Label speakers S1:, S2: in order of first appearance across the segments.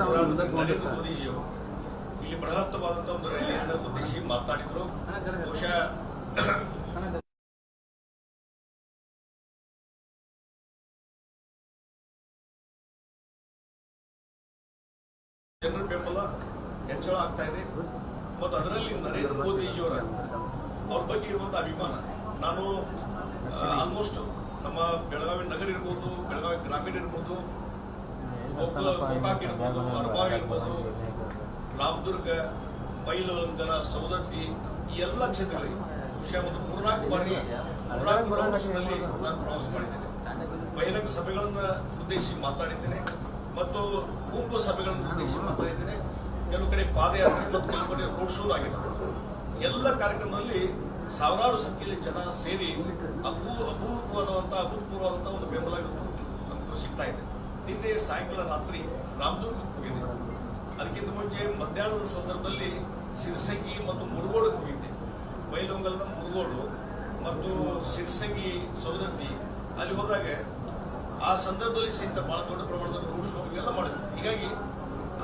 S1: ಮೋದಿಜಿಯವರು ಇಲ್ಲಿ ಬೃಹತ್ತವಾದಂತಹ ಒಂದು ರ್ಯಾಲಿಯನ್ನು ಉದ್ದೇಶಿ ಮಾತನಾಡಿದ್ರು ಬಹುಶಃ ಜನರ ಬೆಂಬಲ ಹೆಚ್ಚಳ ಆಗ್ತಾ ಇದೆ ಮತ್ತು ಅದರಲ್ಲಿ ನರೇಂದ್ರ ಮೋದಿಜಿಯವರ ಅವ್ರ ಬಗ್ಗೆ ಇರುವಂತಹ ಅಭಿಮಾನ ನಾನು ಆಲ್ಮೋಸ್ಟ್ ನಮ್ಮ ಬೆಳಗಾವಿ ನಗರ ಇರ್ಬೋದು ಬೆಳಗಾವಿ ಗ್ರಾಮೀಣ ಇರ್ಬೋದು ಗೋಕಾಕ್ ಇರ್ಬೋದು ಅರಬಾವಿ ಇರ್ಬೋದು. ರಾಮದುರ್ಗ ಬೈಲಹೊಂಗಲ ಸೌದತ್ತಿ ಈ ಎಲ್ಲ ಕ್ಷೇತ್ರಗಳಿಗೆ ಬಹುಶಃ ಒಂದು ಮೂರ್ನಾಲ್ಕು ಬಾರಿ ಮೂರ್ನಾಲ್ಕು ರೌಂಡ್ಸ್ನಲ್ಲಿ ನಾನು ಪ್ರವಾಸ ಮಾಡಿದ್ದೇನೆ. ಬಹಿರಂಗ ಸಭೆಗಳನ್ನು ಉದ್ದೇಶಿಸಿ ಮಾತಾಡಿದ್ದೇನೆ ಮತ್ತು ಗುಂಪು ಸಭೆಗಳನ್ನು ಉದ್ದೇಶಿಸಿ ಮಾತಾಡಿದ್ದೇನೆ. ಕೆಲವು ಕಡೆ ಪಾದಯಾತ್ರೆ ಮತ್ತು ಕೆಲವು ಕಡೆ ರೋಡ್ ಶೋ ಆಗಿದೆ. ಎಲ್ಲ ಕಾರ್ಯಕ್ರಮದಲ್ಲಿ ಸಾವಿರಾರು ಸಂಖ್ಯೆಯಲ್ಲಿ ಜನ ಸೇರಿ ಅಪೂ ಅಪೂರ್ವವಾದಂತಹ ಅಭೂತಪೂರ್ವವಾದಂತಹ ಒಂದು ಬೆಂಬಲ ನಮಗೂ ಸಿಗ್ತಾ ಇದೆ. ನಿನ್ನೆ ಸಾಯಂಕಾಲ ರಾತ್ರಿ ರಾಮದುರ್ಗಕ್ಕೆ ಹೋಗಿದ್ದೆ. ಅದಕ್ಕಿಂತ ಮುಂಚೆ ಮಧ್ಯಾಹ್ನದ ಸಂದರ್ಭದಲ್ಲಿ ಸಿರ್ಸಂಗಿ ಮತ್ತು ಮುರುಗೋಡಕ್ಕೆ ಹೋಗಿದ್ದೆ. ಬೈಲೊಂಗಲ್ನ ಮುರುಗೋಡು ಮತ್ತು ಸಿರ್ಸಂಗಿ ಸೌದತ್ತಿ ಅಲ್ಲಿ ಹೋದಾಗ ಆ ಸಂದರ್ಭದಲ್ಲಿ ಸಹಿತ ಬಹಳ ದೊಡ್ಡ ಪ್ರಮಾಣದಲ್ಲಿ ರೋಡ್ ಶೋ ಎಲ್ಲ ಮಾಡಿದ್ವಿ. ಹೀಗಾಗಿ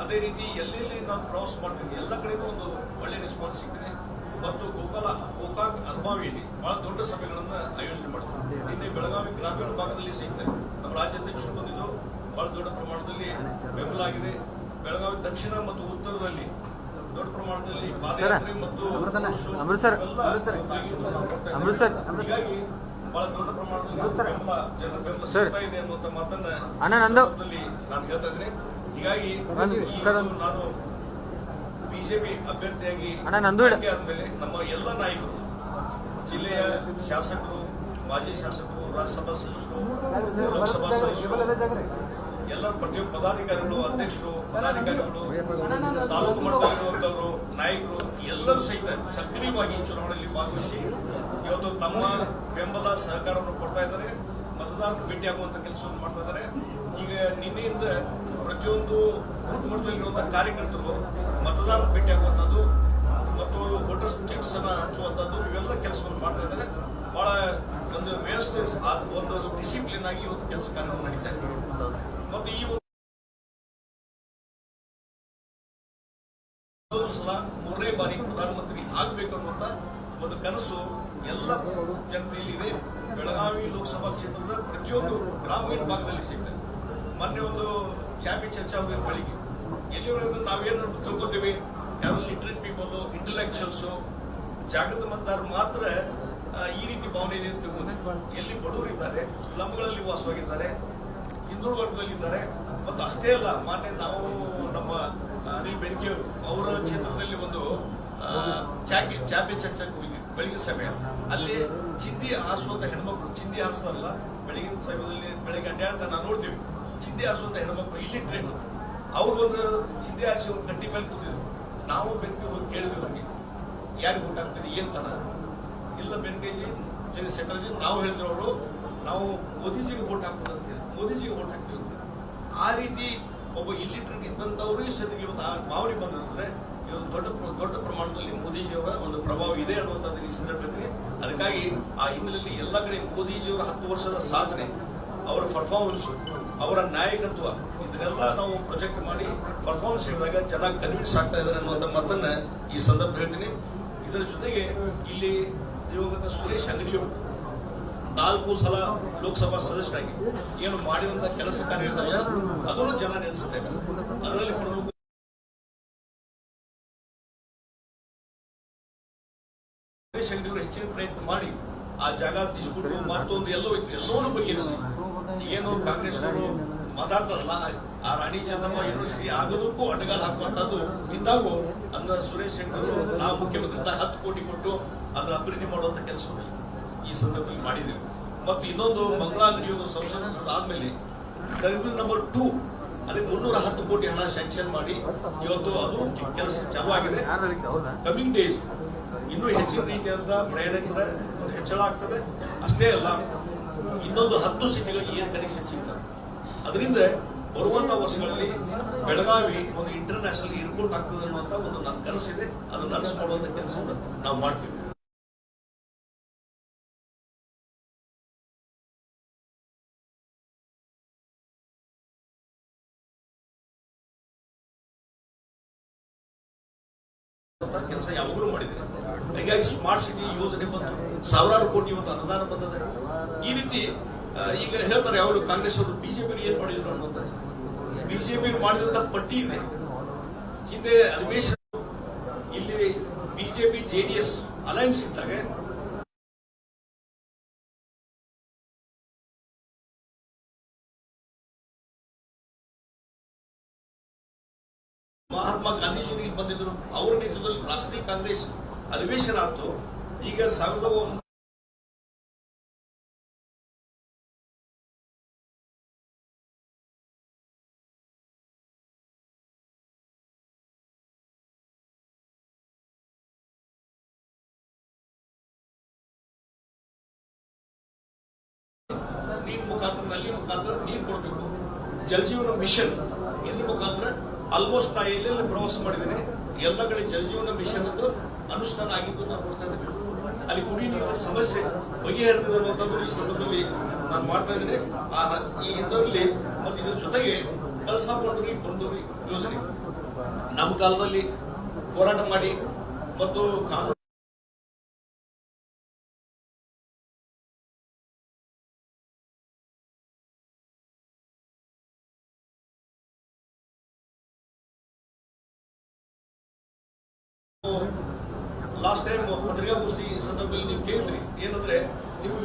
S1: ಅದೇ ರೀತಿ ಎಲ್ಲೆಲ್ಲಿ ನಾವು ಪ್ರವಾಸ ಮಾಡ್ತೀವಿ ಎಲ್ಲ ಕಡೆಗೂ ಒಂದು ಒಳ್ಳೆ ರೆಸ್ಪಾನ್ಸ್ ಸಿಗ್ತದೆ ಮತ್ತು ಗೋಕಾಲ, ಗೋಕಾಕ್ ಅಲ್ಮಾವಿಯಲ್ಲಿ ಬಹಳ ದೊಡ್ಡ ಸಭೆಗಳನ್ನು ಆಯೋಜನೆ ಮಾಡಿದ್ವಿ ನಿನ್ನೆ ಬೆಳಗಾವಿ ಗ್ರಾಮೀಣ ಭಾಗದಲ್ಲಿ ಸಹಿತ ನಮ್ಮ ರಾಜ್ಯಾಧ್ಯಕ್ಷರು ಬಂದಿದ್ದು ಬಹಳ ದೊಡ್ಡ ಪ್ರಮಾಣದಲ್ಲಿ ಬೆಂಬಲ ಆಗಿದೆ. ಬೆಳಗಾವಿ ದಕ್ಷಿಣ ಮತ್ತು ಉತ್ತರದಲ್ಲಿ ದೊಡ್ಡ ಪ್ರಮಾಣದಲ್ಲಿ ಪಾದಯಾತ್ರೆ ಮತ್ತು
S2: ಅಮೃತಸರ್, ಅಮೃತಸರ್.
S1: ಹೀಗಾಗಿ ಬಹಳ ದೊಡ್ಡ ಪ್ರಮಾಣದಲ್ಲಿ ಬೆಂಬಲ ಜನರ ಬೆಂಬಲ. ಸಿಗ್ತಾ ಇದೆ ಅನ್ನುವಂಥ ಮಾತನ್ನ ನಾನು ಹೇಳ್ತಾ ಇದ್ದೀನಿ. ಹೀಗಾಗಿ ನಾನು ಬಿಜೆಪಿ ಅಭ್ಯರ್ಥಿಯಾಗಿ ಆದ್ಮೇಲೆ ನಮ್ಮ ಎಲ್ಲ ನಾಯಕರು ಜಿಲ್ಲೆಯ ಶಾಸಕರು ಮಾಜಿ ಶಾಸಕರು ರಾಜ್ಯಸಭಾ ಸದಸ್ಯರು ಲೋಕಸಭಾ ಸದಸ್ಯರು ಎಲ್ಲ ಪ್ರತಿಯೊಬ್ಬ ಪದಾಧಿಕಾರಿಗಳು ಅಧ್ಯಕ್ಷರು ಪದಾಧಿಕಾರಿಗಳು ತಾಲೂಕು ಮಟ್ಟದಲ್ಲಿರುವಂತವರು ನಾಯಕರು ಎಲ್ಲರೂ ಸಹಿತ ಸಕ್ರಿಯವಾಗಿ ಚುನಾವಣೆಯಲ್ಲಿ ಭಾಗವಹಿಸಿ ಇವತ್ತು ತಮ್ಮ ಬೆಂಬಲ ಸಹಕಾರವನ್ನು ಕೊಡ್ತಾ ಇದ್ದಾರೆ. ಮತದಾರರು ಭೇಟಿಯಾಗುವಂತ ಕೆಲಸವನ್ನು ಮಾಡ್ತಾ ಇದ್ದಾರೆ. ಈಗ ನಿನ್ನೆಯಿಂದ ಪ್ರತಿಯೊಂದು ಬೂತ್ ಮಟ್ಟದಲ್ಲಿರುವಂತಹ ಕಾರ್ಯಕರ್ತರು ಮತದಾರರು ಭೇಟಿಯಾಗುವಂಥದ್ದು ಮತ್ತು ವೋಟರ್ಸ್ ಚೆಕ್ಸ್ ಅನ್ನ ಹಚ್ಚುವಂಥದ್ದು ಇವೆಲ್ಲ ಕೆಲಸವನ್ನು ಮಾಡ್ತಾ ಇದ್ದಾರೆ. ಬಹಳ ಒಂದು ವ್ಯವಸ್ಥೆ ಒಂದು ಡಿಸಿಪ್ಲಿನ್ ಆಗಿ ಇವತ್ತು ಕೆಲಸ ಕಾರ್ಯ ನಡೀತಾ ಇದೆ. ಮತ್ತು ಈ ಸಲ ಮೂರನೇ ಬಾರಿ ಪ್ರಧಾನಮಂತ್ರಿ ಆಗಬೇಕು ಅನ್ನುವಂತ ಒಂದು ಕನಸು ಎಲ್ಲ ಜನತೆಯಲ್ಲಿ ಇದೆ ಬೆಳಗಾವಿ ಲೋಕಸಭಾ ಕ್ಷೇತ್ರದ ಪ್ರತಿಯೊಂದು ಗ್ರಾಮೀಣ ಭಾಗದಲ್ಲಿ ಸಿಗ್ತದೆ ಮೊನ್ನೆ ಒಂದು ಚಾಪಿ ಚರ್ಚಾ ಹೋಗಿದ ಬೆಳಿಗ್ಗೆ. ಎಲ್ಲಿವರೆಗೂ ನಾವೇನು ತಿಳ್ಕೊತೀವಿ? ಯಾರು ಲಿಟ್ರೇಟ್ ಪೀಪಲ್ ಇಂಟೆಲೆಕ್ಚುಯಲ್ಸ್ ಜಾಗೃತ ಮತದಾರರು ಮಾತ್ರ ಈ ರೀತಿ ಭಾವನೆ ಇದೆ ಅಂತ ತಿಳ್ಕೊಂಡು ಎಲ್ಲಿ ಬಡವರು ಇದ್ದಾರೆ ಸ್ಲಮ್ಗಳಲ್ಲಿ ವಾಸವಾಗಿದ್ದಾರೆ ಹಿಂದುಳಿದ ವರ್ಗದಲ್ಲಿದ್ದಾರೆ ಮತ್ತು ಅಷ್ಟೇ ಅಲ್ಲ, ಮಾನ್ಯ ನಾವು ನಮ್ಮ ಅನಿಲ್ ಬೆಂಕಿಯವರು ಅವರ ಕ್ಷೇತ್ರದಲ್ಲಿ ಒಂದು ಚಾಪಿ ಚಾಪಿ ಚರ್ಚೆಗೆ ಹೋಗಿದ್ವಿ ಬೆಳಗಿನ ಸಮಯ. ಅಲ್ಲಿ ಚಿಂದಿ ಆರಿಸುವಂಥ ಹೆಣ್ಮಕ್ಳು, ಚಿಂದಿ ಆರಿಸೋದಲ್ಲ, ಬೆಳಗಿನ ಸಮಯದಲ್ಲಿ ಬೆಳಗ್ಗೆ ಅಡ್ಡಾಡ್ತಾ ನಾವು ನೋಡ್ತೀವಿ. ಚಿಂದಿ ಆರಿಸುವಂತ ಹೆಣ್ಮಕ್ಳು ಇಲ್ಲಿಟ್ರೇಟ್ ಅವ್ರು ಒಂದು ಚಿಂದಿ ಆರಿಸಿ ಒಂದು ಕಟ್ಟಿ ಮೇಲೆ ಕೂತಿದ್ರು. ನಾವು ಬೆಂಕಿ ಹೋಗಿ ಕೇಳಿದ್ವಿ ಅವ್ರಿಗೆ, ಯಾರಿಗೆ ಊಟ ಆಗ್ತದೆ ಏನ್ ತರ? ಇಲ್ಲ ಬೆನ್ಕೇಜಿ ಜೊತೆ ಸೆಂಟ್ರಜಿ ನಾವು ಹೇಳಿದ್ರು ಅವರು, ನಾವು ಮೋದಿಜಿಗೆ ಓಟ್ ಹಾಕೋದು ಮೋದಿಜಿಗೆ ಓಟ್ ಹಾಕ್ತೀವಿ ಅಂತ. ಆ ರೀತಿ ಒಬ್ಬ ಇಲ್ಲಿಟ್ರಿಗೆ ಇದ್ದಂಥವರು ಈ ಸದ್ಯಕ್ಕೆ ಇವತ್ತು ಆ ಭಾವನೆ ಬಂದಂದ್ರೆ ಇವತ್ತು ದೊಡ್ಡ ದೊಡ್ಡ ಪ್ರಮಾಣದಲ್ಲಿ ಮೋದಿಜಿಯವರ ಒಂದು ಪ್ರಭಾವ ಇದೆ ಅನ್ನುವಂಥದ್ದು ಈ ಸಂದರ್ಭದಲ್ಲಿ. ಅದಕ್ಕಾಗಿ ಆ ಹಿನ್ನೆಲೆಯಲ್ಲಿ ಎಲ್ಲ ಕಡೆ ಮೋದಿಜಿಯವರ ಹತ್ತು ವರ್ಷದ ಸಾಧನೆ, ಅವರ ಪರ್ಫಾರ್ಮೆನ್ಸು ಅವರ ನಾಯಕತ್ವ, ಇದನ್ನೆಲ್ಲ ನಾವು ಪ್ರೊಜೆಕ್ಟ್ ಮಾಡಿ ಪರ್ಫಾರ್ಮೆನ್ಸ್ ಹೇಳಿದಾಗ ಜನ ಕನ್ವಿನ್ಸ್ ಆಗ್ತಾ ಇದ್ದಾರೆ ಅನ್ನುವಂಥ ಮಾತನ್ನ ಈ ಸಂದರ್ಭ ಹೇಳ್ತೀನಿ. ಇದರ ಜೊತೆಗೆ ಇಲ್ಲಿ ದಿವಂಗತ ಸುರೇಶ್ ಅಂಗಡಿಯವರು ನಾಲ್ಕು ಸಲ ಲೋಕಸಭಾ ಸದಸ್ಯರಾಗಿ ಏನು ಮಾಡಿದಂತ ಕೆಲಸ ಕಾರ್ಯ ಅದನ್ನು ಜನ ನೆನೆಸುತ್ತೇವೆ ಅದರಲ್ಲಿ ಪ್ರಮುಖ ಹೆಚ್ಚಿನ ಪ್ರಯತ್ನ ಮಾಡಿ ಆ ಜಾಗ ತಿಸ್ಕೊಂಡು ಮತ್ತೊಂದು ಎಲ್ಲೋ ಇತ್ತು, ಎಲ್ಲವನ್ನು ಬಗೆಹರಿಸಿ. ಏನು ಕಾಂಗ್ರೆಸ್ ಅವರು ಮಾತಾಡ್ತಾರಲ್ಲ, ಆ ರಾಣಿ ಚೆನ್ನಮ್ಮ ಯೂನಿವರ್ಸಿಟಿ ಆಗೋದಕ್ಕೂ ಅಡ್ಡಗಾಲ ಹಾಕುವಂತದ್ದು ಇದ್ದಾಗೂ ಅದನ್ನ ಸುರೇಶ್ ಅಂಗಡಿಯವರು ನಾವು ಮುಖ್ಯಮಂತ್ರಿಯಿಂದ ಹತ್ತು ಕೋಟಿ ಕೊಟ್ಟು ಅದನ್ನ ಅಭಿವೃದ್ಧಿ ಮಾಡುವಂತ ಕೆಲಸವನ್ನು ಈ ಸಂದರ್ಭದಲ್ಲಿ ಮಾಡಿದ್ದೇವೆ. ಮತ್ತು ಇನ್ನೊಂದು ಮಂಗಳಾ ಅಂಗಡಿಯೊಂದು ಸಂಶೋಧನೆ ಟರ್ಮಿನಲ್ ನಂಬರ್ ಟೂ ಅದಕ್ಕೆ ಮುನ್ನೂರ ಹತ್ತು ಕೋಟಿ ಹಣ ಸ್ಯಾಂಕ್ಷನ್ ಮಾಡಿ ಇವತ್ತು ಅದು ಕೆಲಸ ಚಾಲೂ ಆಗಿದೆ ಕಮಿಂಗ್ ಡೇಸ್ ಇನ್ನೂ ಹೆಚ್ಚಿನ ರೀತಿಯಾದ ಪ್ರಯಾಣಿಕರ ಹೆಚ್ಚಳ ಆಗ್ತದೆ. ಅಷ್ಟೇ ಅಲ್ಲ, ಇನ್ನೊಂದು ಹತ್ತು ಸಿಟಿಗಳಿಗೆ ಏರ್ ಕನೆಕ್ಷನ್ ಸಿಗ್ತದೆ ಅದರಿಂದ ಬರುವಂತ ವರ್ಷಗಳಲ್ಲಿ ಬೆಳಗಾವಿ ಒಂದು ಇಂಟರ್ನ್ಯಾಷನಲ್ ಏರ್ಪೋರ್ಟ್ ಆಗ್ತದೆ ಅನ್ನುವಂತ ಒಂದು ನನ್ನ ಕನಸಿದೆ. ಅದನ್ನು ನಡೆಸಿಕೊಡುವಂತ ಕೆಲಸವನ್ನು ನಾವು ಮಾಡ್ತೀವಿ. ಕೆಲಸ ಯಾವಾಗಲೂ ಮಾಡಿದ್ರು ಹೀಗಾಗಿ ಸ್ಮಾರ್ಟ್ ಸಿಟಿ ಯೋಜನೆ ಬಂತು. ಸಾವಿರಾರು ಕೋಟಿ ಇವತ್ತು ಅನುದಾನ ಬಂದದೆ. ಈ ರೀತಿ ಈಗ ಹೇಳ್ತಾರೆ ಯಾವಾಗಲೂ ಕಾಂಗ್ರೆಸ್ ಅವರು ಬಿಜೆಪಿ ಏನ್ ಮಾಡಿದ್ರು ಅನ್ನೋದು ಬಿಜೆಪಿ ಮಾಡಿದಂತ ಪಟ್ಟಿ ಇದೆ. ಹಿಂದೆ ಅಧಿವೇಶನ, ಇಲ್ಲಿ ಬಿಜೆಪಿ ಜೆಡಿಎಸ್ ಅಲೈನ್ಸ್ ಇದ್ದಾಗ ಮಹಾತ್ಮ ಗಾಂಧೀಜಿ ಬಂದಿದ್ರು. ರಾಷ್ಟ್ರೀಯ ಕಾಂಗ್ರೆಸ್ ಅಧಿವೇಶನ ಆಯ್ತು. ಈಗ ಸಾವಿರದ ನೀರ್ ಮುಖಾಂತರ, ನಲ್ಲಿ ಮುಖಾಂತರ ನೀರು ಕೊಡಬೇಕು. ಜಲಜೀವನ ಮಿಷನ್, ಇದ್ರ ಮುಖಾಂತರ ಆಲ್ಮೋಸ್ಟ್ ನಾ ಎಲ್ಲೆಲ್ಲಿ ಪ್ರವಾಸ ಮಾಡಿದ್ದೇನೆ ಎಲ್ಲ ಕಡೆ ಜಲಜೀವನ ಮಿಷನ್ ಅದು ಅನುಷ್ಠಾನ ಆಗಿದ್ದು ನಾವು ನೋಡ್ತಾ ಇದ್ದೇವೆ. ಅಲ್ಲಿ ಕುಡಿ ನೀರಿನ ಸಮಸ್ಯೆ ಬಗೆಹರಿದಿದೆ ಈ ಸಂದರ್ಭದಲ್ಲಿ ನಾನು ಮಾಡ್ತಾ ಇದ್ದೇನೆ. ಆ, ಈ ಇದರಲ್ಲಿ ಮತ್ತು ಇದ್ರ ಜೊತೆಗೆ ಕಳಸಾ ಬಂಡೂರಿ ಬಂದು ಯೋಜನೆ. ನಮ್ಮ ಕಾಲದಲ್ಲಿ ಹೋರಾಟ ಮಾಡಿ ಮತ್ತು ಕಾನೂನು ಏನಂದ್ರೆ ನೀವು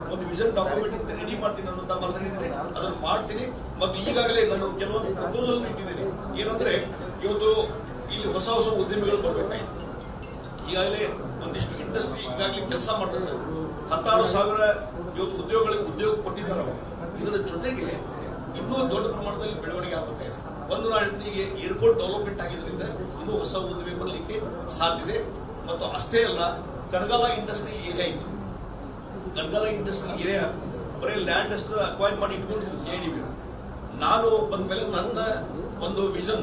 S1: ಒಂದು ವಿಷನ್ ಡಾಕ್ಯುಮೆಂಟ್ ರೆಡಿ ಮಾಡ್ತೀನಿ ಅನ್ನೋಂತ ಮಾತನಾಡಿದ್ರೆ ಅದನ್ನು ಮಾಡ್ತೀನಿ. ಮತ್ತು ಈಗಾಗಲೇ ನಾನು ಕೆಲವೊಂದು ಪ್ರಪೋಸಲ್ ಇಟ್ಟಿದ್ದೀನಿ. ಏನಂದ್ರೆ, ಇವತ್ತು ಇಲ್ಲಿ ಹೊಸ ಹೊಸ ಉದ್ಯಮಿಗಳು ಬರ್ಬೇಕಾಯ್ತು. ಈಗಾಗಲೇ ಒಂದಿಷ್ಟು ಇಂಡಸ್ಟ್ರಿ ಈಗಾಗಲೇ ಕೆಲಸ ಮಾಡ್ತಾರೆ. ಹತ್ತಾರು ಸಾವಿರ ಇವತ್ತು ಉದ್ಯೋಗಗಳಿಗೆ ಉದ್ಯೋಗ ಕೊಟ್ಟಿದ್ದಾರೆ ಅವರು. ಇದರ ಜೊತೆಗೆ ಇನ್ನೂ ದೊಡ್ಡ ಪ್ರಮಾಣದಲ್ಲಿ ಬೆಳವಣಿಗೆ ಆಗುತ್ತೆ ಒಂದು ನಾಡಿಗೆ ಏರ್ಪೋರ್ಟ್ ಡೆವಲಪ್ಮೆಂಟ್ ಆಗಿದ್ದರಿಂದ ಇನ್ನೂ ಹೊಸ ಉದ್ದಿಮೆ ಬರಲಿಕ್ಕೆ ಸಾಧ್ಯತೆ ಮತ್ತು ಅಷ್ಟೇ ಅಲ್ಲ ಕಡಗಾಲ ಇಂಡಸ್ಟ್ರಿ ಏರಿಯಾ ಇತ್ತು. ಗಡ್ಗಲ ಇಂಡಸ್ಟ್ರಿ ಏರಿಯಾ ಬರೀ ಲ್ಯಾಂಡ್ ಅಷ್ಟು ಅಕ್ವೈರ್ ಮಾಡಿ ಇಟ್ಕೊಂಡಿದ್ದು ಬಿ ನಾನು ಬಂದ ಮೇಲೆ ನನ್ನ ಒಂದು ವಿಷನ್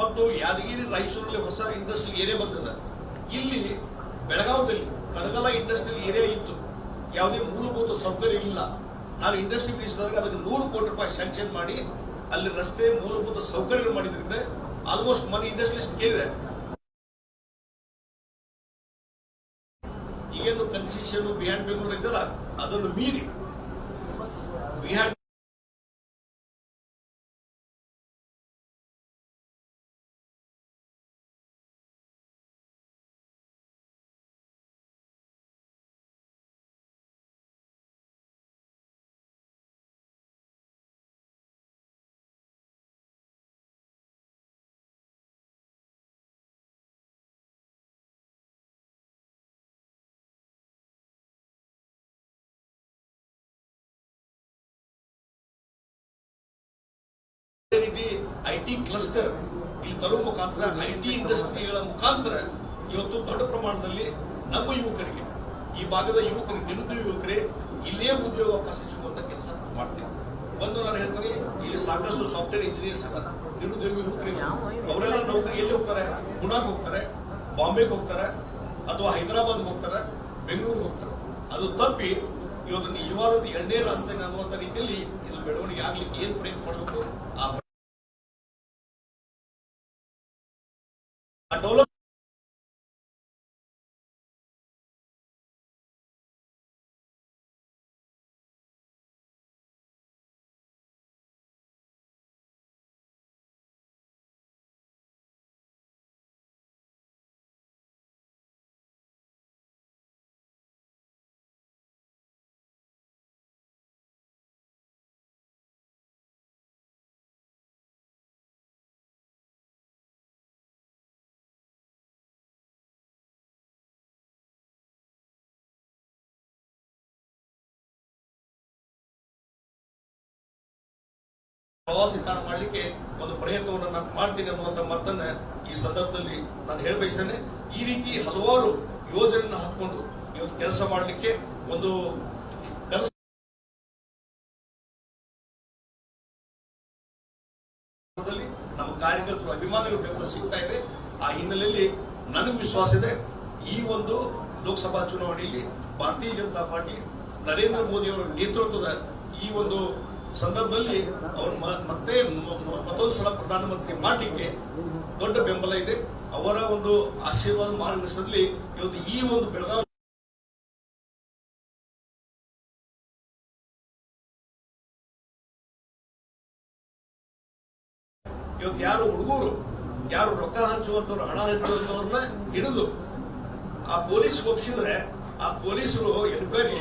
S1: ಮತ್ತು ಯಾದಗಿರಿ, ರಾಯಚೂರಲ್ಲಿ ಹೊಸ ಇಂಡಸ್ಟ್ರಿ ಏರಿಯಾ ಬಂದಿದೆ. ಇಲ್ಲಿ ಬೆಳಗಾವದಲ್ಲಿ ಕಡಗಲ ಇಂಡಸ್ಟ್ರಿಯಲ್ ಏರಿಯಾ ಇತ್ತು. ಯಾವುದೇ ಮೂಲಭೂತ ಸೌಕರ್ಯ ಇಲ್ಲ. ನಾನು ಇಂಡಸ್ಟ್ರಿ ಮಿನಿಸ್ಟರ್ ಅದಕ್ಕೆ ನೂರು ಕೋಟಿ ರೂಪಾಯಿ ಸ್ಯಾಂಕ್ಷನ್ ಮಾಡಿ ಅಲ್ಲಿ ರಸ್ತೆ ಮೂಲಭೂತ ಸೌಕರ್ಯ ಮಾಡಿದ್ರಿಂದ ಆಲ್ಮೋಸ್ಟ್ ಮನಿ ಇಂಡಸ್ಟ್ರಿಸ್ಟ್ ಕೇಳಿದೆ. ಈಗೇನು ಕನ್ಸಿಷನ್ ಬಿಹ್ಯಾಂಡ್ ಬೆಂಗಳೂರು ಇದೆಯಲ್ಲ, ಅದನ್ನು ಮೀರಿ. ಬಿಹ್ಯಾಂಡ್ ರೀತಿ ಐ ಟಿ ಕ್ಲಸ್ಟರ್, ಇಲ್ಲಿ ತರುವ ಮುಖಾಂತರ ಐ ಟಿ ಇಂಡಸ್ಟ್ರಿಗಳ ಮುಖಾಂತರ ಇವತ್ತು ದೊಡ್ಡ ಪ್ರಮಾಣದಲ್ಲಿ ನಮ್ಮ ಯುವಕರಿಗೆ, ಈ ಭಾಗದ ಯುವಕರಿಗೆ, ನಿರುದ್ಯೋಗ ಯುವಕರೇ ಇಲ್ಲೇ ಉದ್ಯೋಗ ಅವಕಾಶ ಸಿಗುವಂತ ಕೆಲಸ ಮಾಡ್ತೀವಿ. ಬಂದು ನಾನು ಹೇಳ್ತೀನಿ, ಇಲ್ಲಿ ಸಾಕಷ್ಟು ಸಾಫ್ಟ್ವೇರ್ ಇಂಜಿನಿಯರ್ಸ್ ಅದ ನಿರುದ್ಯೋಗ ಯುವಕರಿಗೆ ಅವರೆಲ್ಲ ನೌಕರಿ ಎಲ್ಲಿ ಹೋಗ್ತಾರೆ? ಪುಣಾಕ್ ಹೋಗ್ತಾರೆ, ಬಾಂಬೆಗೆ ಹೋಗ್ತಾರೆ, ಅಥವಾ ಹೈದರಾಬಾದ್ ಹೋಗ್ತಾರೆ, ಬೆಂಗಳೂರಿಗೆ ಹೋಗ್ತಾರೆ. ಅದು ತಪ್ಪಿ ಇವತ್ತು ನಿಜವಾದ ಎರಡನೇ ರಾಜಧಾನಿ ಅನ್ನುವಂಥ ರೀತಿಯಲ್ಲಿ ಇದು ಬೆಳವಣಿಗೆ ಆಗ್ಲಿಕ್ಕೆ ಏನ್ ಪ್ರಯತ್ನ ಮಾಡಬೇಕು? ಆ ಪ್ರವಾಸಿ ತಾಣ ಮಾಡಲಿಕ್ಕೆ ಒಂದು ಪ್ರಯತ್ನವನ್ನು ನಾನು ಮಾಡ್ತೀನಿ ಅನ್ನುವಂಥ ಮಾತನ್ನ ಈ ಸಂದರ್ಭದಲ್ಲಿ ನಾನು ಹೇಳಬಯಸ್ತೇನೆ ಈ ರೀತಿ ಹಲವಾರು ಯೋಜನೆಯನ್ನು ಹಾಕೊಂಡು ಇವತ್ತು ಕೆಲಸ ಮಾಡಲಿಕ್ಕೆ ಒಂದು ಕೆಲಸ ನಮ್ಮ ಕಾರ್ಯಕರ್ತರು ಅಭಿಮಾನಿಗಳು ಬೆಂಬಲ ಸಿಗ್ತಾ ಇದೆ. ಆ ಹಿನ್ನೆಲೆಯಲ್ಲಿ ನನಗೆ ವಿಶ್ವಾಸ ಇದೆ. ಈ ಒಂದು ಲೋಕಸಭಾ ಚುನಾವಣೆಯಲ್ಲಿ ಭಾರತೀಯ ಜನತಾ ಪಾರ್ಟಿ ನರೇಂದ್ರ ಮೋದಿ ಅವರ ನೇತೃತ್ವದ ಈ ಒಂದು ಸಂದರ್ಭದಲ್ಲಿ ಅವರು ಮತ್ತೆ ಮತ್ತೊಂದು ಸಲ ಪ್ರಧಾನಮಂತ್ರಿ ಮಾಡಲಿಕ್ಕೆ ದೊಡ್ಡ ಬೆಂಬಲ ಇದೆ. ಅವರ ಒಂದು ಆಶೀರ್ವಾದ ಮಾರ್ಗದರ್ಶನದಲ್ಲಿ ಇವತ್ತು ಈ ಒಂದು ಬೆಳಗಾವಿ ಇವತ್ತು ಯಾರು ಹುಡುಗರು, ಯಾರು ರೊಕ್ಕ ಹಂಚುವಂತವ್ರು ಹಣ ಹಂಚುವಂತವ್ರನ್ನ ಹಿಡಿದು ಆ ಪೊಲೀಸ್ ಒಪ್ಸಿದ್ರೆ ಆ ಪೊಲೀಸರು ಎನ್ಕ್ವೈರಿ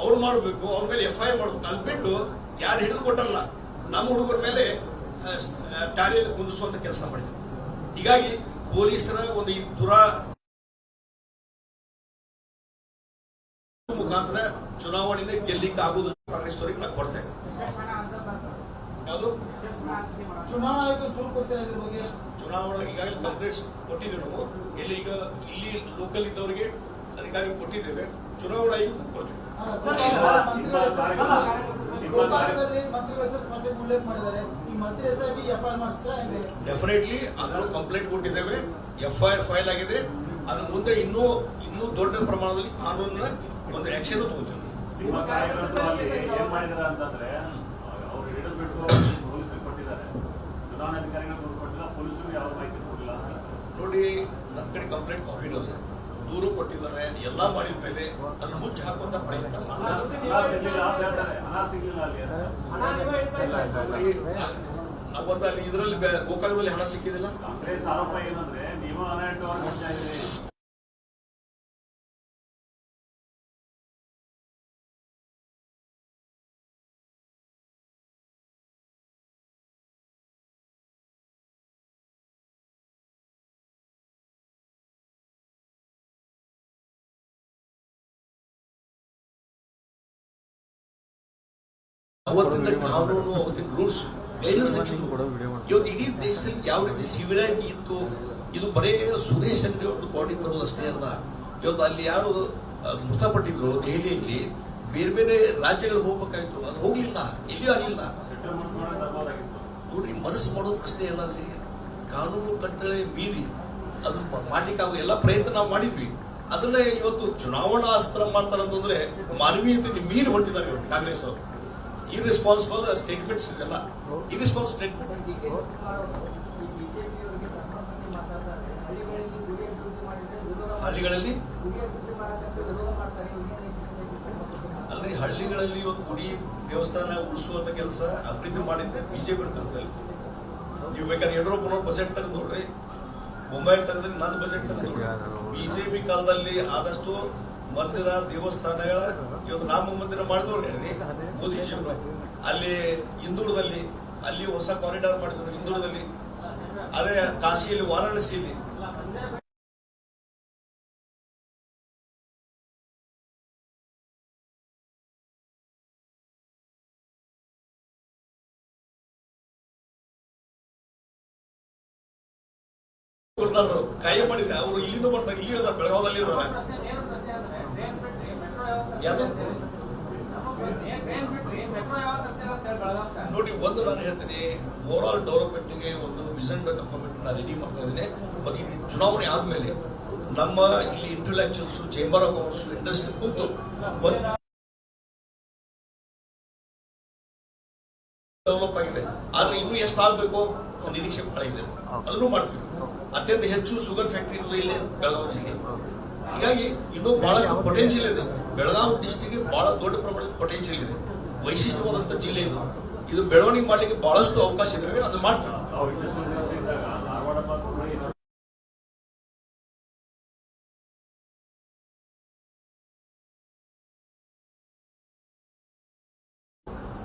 S1: ಅವ್ರು ಮಾಡಬೇಕು, ಅವ್ರ ಮೇಲೆ ಎಫ್ ಐ ಮಾಡಬೇಕು ಅದು ಬಿಟ್ಟು ಯಾರು ಹಿಡಿದು ಕೊಟ್ಟಲ್ಲ ನಮ್ಮ ಹುಡುಗರ ಮೇಲೆ ಟ್ಯಾಲಿಯಲ್ಲಿ ಕುಂದಿಸುವಂತ ಕೆಲಸ ಮಾಡಿದ್ರು. ಹೀಗಾಗಿ ಪೊಲೀಸರ ಒಂದು ಈ ದುರಾ ಮುಖಾಂತರ ಚುನಾವಣೆನ ಗೆಲ್ಲಿಕ್ಕೆ ಆಗುವುದು ಕಾಂಗ್ರೆಸ್ ಅವರಿಗೆ ನಾವು ಕೊಡ್ತಾ ಯಾವುದು?
S2: ಬಗ್ಗೆ?
S1: ಚುನಾವಣಾ ಈಗಾಗಲೇ ಕಂಪ್ಲೇಂಟ್ಸ್ ಕೊಟ್ಟಿದ್ದೇವೆ ನಾವು. ಇಲ್ಲಿ ಈಗ ಇಲ್ಲಿ ಲೋಕಲ್ ಇದ್ದವರಿಗೆ ಅಧಿಕಾರಿ ಕೊಟ್ಟಿದ್ದೇವೆ. ಚುನಾವಣಾ ಆಯೋಗಕ್ಕೂ ಕೊಡ್ತೀವಿ. ಡೆಫಿನೆಟ್ಲಿ ಅದನ್ನು ಕಂಪ್ಲೇಂಟ್ ಕೊಟ್ಟಿದ್ದೇವೆ. ಎಫ್ ಐ ಆರ್ ಫೈಲ್ ಆಗಿದೆ. ಅದ್ರ ಮುಂದೆ ಇನ್ನೂ ಇನ್ನೂ ದೊಡ್ಡ ಪ್ರಮಾಣದಲ್ಲಿ ಕಾನೂನಿನ ಒಂದು ಆಕ್ಷನ್ ತಗೋತೀವಿ.
S3: ನಿಮ್ಮ ಕಾರ್ಯಕರ್ತರು ಅಲ್ಲಿ ಏನ್ ಮಾಡಿದಾರೆ ಅಂತಂದ್ರೆ ಅವ್ರು ಪೊಲೀಸರಿಗೆ ಕೊಟ್ಟಿದ್ದಾರೆ. ಚುನಾವಣಾಧಿಕಾರಿಗಳು ದೂರು ಕೊಟ್ಟಿಲ್ಲ ಪೊಲೀಸರು ಯಾವ ಮಾಹಿತಿ ಕೊಟ್ಟಿಲ್ಲ ಅಂತ
S1: ನೋಡಿ ನನ್ನ ಕಡೆ ಕಂಪ್ಲೇಂಟ್ ಕಾಪಿ ಇರೋದು. ದೂರು ಕೊಟ್ಟಿದ್ದಾರೆ ಎಲ್ಲ ಮಾಡಿದ ಮೇಲೆ ಅದನ್ನ ಮುಚ್ಚಿ ಹಾಕುವಂತ ಪ್ರಯತ್ನ
S3: ಅಲ್ಲಿ
S1: ಇದರಲ್ಲಿ ಗೋಕಾಕದಲ್ಲಿ ಹಣ ಸಿಕ್ಕಿದಿಲ್ಲ? ಅವತ್ತಿನ ಕಾನೂನು ಅವತ್ತಿನ ರೂಲ್ಸ್ ಗೈಡ್ಲೈನ್ಸ್ ಆಗಿತ್ತು ಇವತ್ತು ಇಡೀ ದೇಶದಲ್ಲಿ ಯಾವ ರೀತಿ ಸಿವಿಲಾರಿಟಿ ಇತ್ತು, ಇದು ಬರೇ ಸುರೇಶ್ ಅಂಗಡಿ ಒಂದು ಬಾಡಿ ತರೋದು ಅಷ್ಟೇ ಅಲ್ಲ. ಇವತ್ತು ಅಲ್ಲಿ ಯಾರು ಮೃತಪಟ್ಟಿದ್ರು ದೆಹಲಿಯಲ್ಲಿ, ಬೇರೆ ಬೇರೆ ರಾಜ್ಯಗಳಿಗೆ ಹೋಗ್ಬೇಕಾಯ್ತು ಅದು ಹೋಗ್ಲಿಲ್ಲ, ಎಲ್ಲಿಯೂ ಆಗಲಿಲ್ಲ.
S3: ನೋಡಿ ಮಾಡಿ
S1: ಮನಸ್ಸು ಮಾಡೋದು ಪ್ರಶ್ನೆ ಇಲ್ಲ ಅಲ್ಲಿ. ಕಾನೂನು ಕಟ್ಟಳೆ ಮೀರಿ ಅದನ್ನ ಮಾಡ್ಲಿಕ್ಕೆ ಎಲ್ಲ ಪ್ರಯತ್ನ ನಾವು ಮಾಡಿದ್ವಿ. ಅದನ್ನೇ ಇವತ್ತು ಚುನಾವಣಾ ಅಸ್ತ್ರ ಮಾಡ್ತಾರೆ ಅಂತಂದ್ರೆ ಮೀರಿ ಹೊಟ್ಟಿದ್ದಾರೆ ಕಾಂಗ್ರೆಸ್ ಅವರು ಇರ್ರೆಸ್ಪಾನ್ಸಿಬಲ್ ಸ್ಟೇಟ್ಮೆಂಟ್ಸ್ ಇದೆಲ್ಲ ಇರ್ರೆಸ್ಪಾನ್ಸ್ ಸ್ಟೇಟ್ಮೆಂಟ್ ಹಳ್ಳಿಗಳಲ್ಲಿ? ಅಲ್ರಿ, ಹಳ್ಳಿಗಳಲ್ಲಿ ಒಂದು ಗುಡಿ ದೇವಸ್ಥಾನ ಉಳಿಸುವಂತ ಕೆಲಸ ಅಭಿವೃದ್ಧಿ ಮಾಡಿದ್ದೆ ಬಿಜೆಪಿ ಕಾಲದಲ್ಲಿ. ನೀವು ಬೇಕಾದ್ರೆ ಯಡಿಯೂರಪ್ಪನವ್ರ ಬಜೆಟ್ ತೆಗೆದು ನೋಡ್ರಿ. ಮುಂಬೈ ತೆಗೆದ್ರೆ ನನ್ನ ಬಜೆಟ್ ತೆಗೆದು ಬಿಜೆಪಿ ಕಾಲದಲ್ಲಿ ಆದಷ್ಟು ಮಂದಿರ ದೇವಸ್ಥಾನಗಳ ಇವತ್ತು ರಾಮ ಮಂದಿರ ಮಾಡಿದವ್ರು ಮೋದಿಜಿಯವರು ಅಲ್ಲಿ ಹಿಂದೂಳದಲ್ಲಿ, ಅಲ್ಲಿ ಹೊಸ ಕಾರಿಡಾರ್ ಮಾಡಿದ್ರು ಹಿಂದೂಳದಲ್ಲಿ. ಅದೇ ಕಾಶಿಯಲ್ಲಿ ವಾರಾಣಸಿಯಲ್ಲಿ. ಕೈ ಮಾಡಿದೆ ಅವರು ಇಲ್ಲಿಂದ ಬರ್ತಾರೆ, ಇಲ್ಲಿ ಇದ್ದಾರೆ ಬೆಳಗಾವದಲ್ಲಿ ಇದ್ದಾರೆ ನೋಡಿ, ಒಂದು ನಾನು ಹೇಳ್ತೀನಿ ಓವರ್ ಆಲ್ ಡೆವಲಪ್ಮೆಂಟ್ಗೆ ಒಂದು ವಿಷನ್ ಡಾಕ್ಯುಮೆಂಟ್ ರೆಡಿ ಮಾಡ್ತಾ ಇದ್ದೀನಿ. ಮತ್ತು ಈ ಚುನಾವಣೆ ಆದ್ಮೇಲೆ ನಮ್ಮ ಇಲ್ಲಿ intellectuals chamber of commerce industry ಕೂತು ಡೆವಲಪ್ ಆಗಿದೆ. ಆದ್ರೆ ಇನ್ನೂ ಎಷ್ಟು ಆಗಬೇಕು ನಿರೀಕ್ಷೆ ಬಹಳ ಇದೆ. ಅದನ್ನು ಮಾಡ್ತೀವಿ. ಅತ್ಯಂತ ಹೆಚ್ಚು ಶುಗರ್ ಫ್ಯಾಕ್ಟರಿ ಇಲ್ಲೇ ಬೆಳಗಾವಿ ಜಿಲ್ಲೆ. ಹೀಗಾಗಿ ಇನ್ನೂ ಬಹಳಷ್ಟು ಪೊಟೆನ್ಷಿಯಲ್ ಇದೆ. ಬೆಳಗಾವಿ ಡಿಸ್ಟಿಕ್ಗೆ ಬಹಳ ದೊಡ್ಡ ಪ್ರಮಾಣದ ಪೊಟೆನ್ಷಿಯಲ್ ಇದೆ. ವೈಶಿಷ್ಟ್ಯವಾದಂತ ಜಿಲ್ಲೆ ಇದು. ಇದು ಬೆಳವಣಿಗೆ ಮಾಡಲಿಕ್ಕೆ ಬಹಳಷ್ಟು ಅವಕಾಶ ಇದ್ದಾವೆ ಅದನ್ನು ಮಾಡ್ತೀವಿ.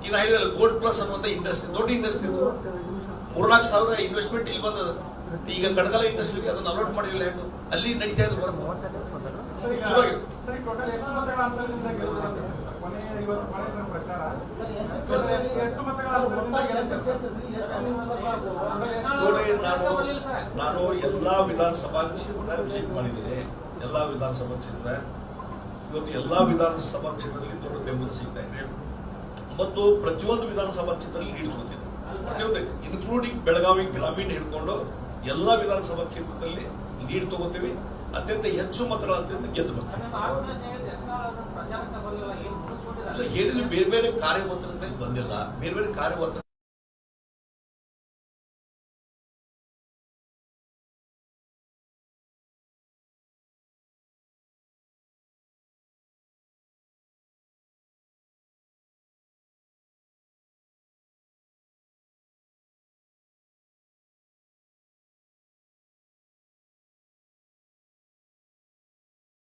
S1: ಈಗ ಗೋಲ್ಡ್ ಪ್ಲಸ್ ಅನ್ನುವಂತ ಇಂಡಸ್ಟ್ರಿ ದೊಡ್ಡ ಇಂಡಸ್ಟ್ರಿ ಮೂರ್ನಾಲ್ಕು ಸಾವಿರ ಇನ್ವೆಸ್ಟ್ಮೆಂಟ್ ಇಲ್ಲಿ ಬಂದದ ಈಗ ಕಡಗಲ ಇಂಡಸ್ಟ್ರಿಗೆ ಅದನ್ನ ಅಲೋಟ್ ಮಾಡಿಲ್ಲ ಹೇಗೆ ಅಲ್ಲಿ ನಡೀತಾ ಇದೆ ವರ್ಕ್
S4: ಸರಿ ಟೋಟಲ್ ಎಷ್ಟು ಮತಗಳ ಅಂತರದಿಂದ ಗೆಲುವು ಕೊನೆ ಇವತ್ತು ಕೊನೆ ಪ್ರಚಾರ.
S2: ಸರ್, ಎಂಟು
S4: ಟೋಟಲ್
S2: ಕ್ಷೇತ್ರದಲ್ಲಿ
S4: ಎಷ್ಟು ಮತಗಳ ಅಂತರದಿಂದ
S2: ಒಟ್ಟಾಗಿ
S4: ಸರ್?
S2: ಕ್ಷೇತ್ರದಲ್ಲಿ ಎಷ್ಟು ನಿಮ್ಮನ್ನ ಸಾಕು? ಒಟ್ಟಾಗಿ ಎಷ್ಟು-
S1: ನೋಡಿ ನಾನು ನಾನು ಎಲ್ಲಾ ವಿಧಾನಸಭಾ ಕ್ಷೇತ್ರ ವಿಸಿಟ್ ಮಾಡಿದ್ದೇನೆ. ಎಲ್ಲಾ ವಿಧಾನಸಭಾ ಕ್ಷೇತ್ರ. ಇವತ್ತು ಎಲ್ಲಾ ವಿಧಾನಸಭಾ ಕ್ಷೇತ್ರದಲ್ಲಿ ದೊಡ್ಡ ಬೆಂಬಲ ಸಿಗ್ತಾ ಇದೆ. ಮತ್ತು ಪ್ರತಿಯೊಂದು ವಿಧಾನಸಭಾ ಕ್ಷೇತ್ರದಲ್ಲಿ ಪ್ರತಿಯೊಂದು ಇನ್ಕ್ಲೂಡಿಂಗ್ ಬೆಳಗಾವಿ ಗ್ರಾಮೀಣ ಹಿಡ್ಕೊಂಡು ಎಲ್ಲ ವಿಧಾನಸಭಾ ಕ್ಷೇತ್ರದಲ್ಲಿ ಲೀಡ್ ತಗೋತೀವಿ. ಅತ್ಯಂತ ಹೆಚ್ಚು ಮತಗಳ ಅತ್ಯಂತ ಗೆದ್ದು ಅಲ್ಲ ಹೇಳಿದ್ರೆ ಬೇರೆ ಬೇರೆ ಕಾರ್ಯಕರ್ತರ ಮೇಲೆ ಬಂದಿಲ್ಲ. ಬೇರೆ ಬೇರೆ ಕಾರ್ಯವರ್ತನ